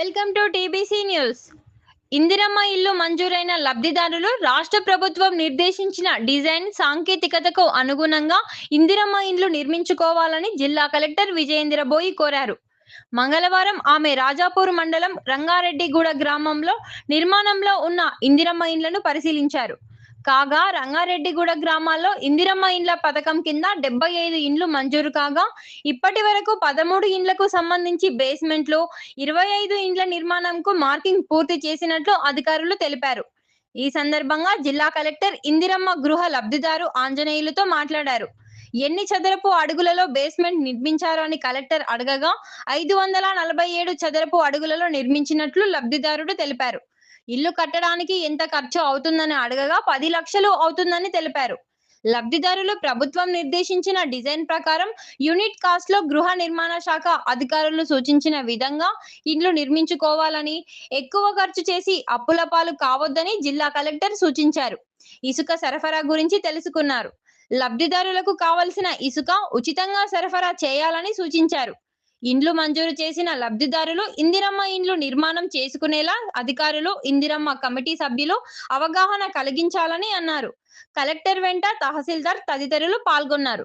Welcome to TBC news. Indiramma ఇల్లు మంజూరైన లబ్ధిదారులు రాష్ట్ర ప్రభుత్వం నిర్దేశించిన డిజైన్ సాంకేతికతకు అనుగుణంగా ఇందిరమ్మ ఇండ్లు నిర్మించుకోవాలని జిల్లా కలెక్టర్ విజయేంద్ర బోయి కోరారు. మంగళవారం ఆమె రాజాపూర్ మండలం రంగారెడ్డిగూడ గ్రామంలో నిర్మాణంలో ఉన్న ఇందిరమ్మ ఇండ్లను పరిశీలించారు. కాగా రంగారెడ్డిగూడ గ్రామాల్లో ఇందిరమ్మ ఇండ్ల పథకం కింద డెబ్బై ఐదు ఇండ్లు మంజూరు కాగా ఇప్పటి వరకు పదమూడు ఇండ్లకు సంబంధించి బేస్మెంట్లు ఇరవై ఐదు ఇండ్ల నిర్మాణంకు మార్కింగ్ పూర్తి చేసినట్లు అధికారులు తెలిపారు. ఈ సందర్భంగా జిల్లా కలెక్టర్ ఇందిరమ్మ గృహ లబ్ధిదారు ఆంజనేయులతో మాట్లాడారు. ఎన్ని చదరపు అడుగులలో బేస్మెంట్ నిర్మించారు అని కలెక్టర్ అడగగా ఐదు వందల నలభై ఏడు చదరపు అడుగులలో నిర్మించినట్లు లబ్ధిదారుడు తెలిపారు. ఇల్లు కట్టడానికి ఎంత ఖర్చు అవుతుందని అడగగా పది లక్షలు అవుతుందని తెలిపారు. లబ్ధిదారులు ప్రభుత్వం నిర్దేశించిన డిజైన్ ప్రకారం యూనిట్ కాస్ట్లో గృహ నిర్మాణ శాఖ అధికారులు సూచించిన విధంగా ఇండ్లు నిర్మించుకోవాలని ఎక్కువ ఖర్చు చేసి అప్పుల పాలు కావద్దని జిల్లా కలెక్టర్ సూచించారు. ఇసుక సరఫరా గురించి తెలుసుకున్నారు. లబ్ధిదారులకు కావలసిన ఇసుక ఉచితంగా సరఫరా చేయాలని సూచించారు. ఇండ్లు మంజూరు చేసిన లబ్ధిదారులు ఇందిరమ్మ ఇండ్లు నిర్మాణం చేసుకునేలా అధికారులు ఇందిరమ్మ కమిటీ సభ్యులు అవగాహన కలిగించాలని అన్నారు. కలెక్టర్ వెంట తహసీల్దార్ తదితరులు పాల్గొన్నారు.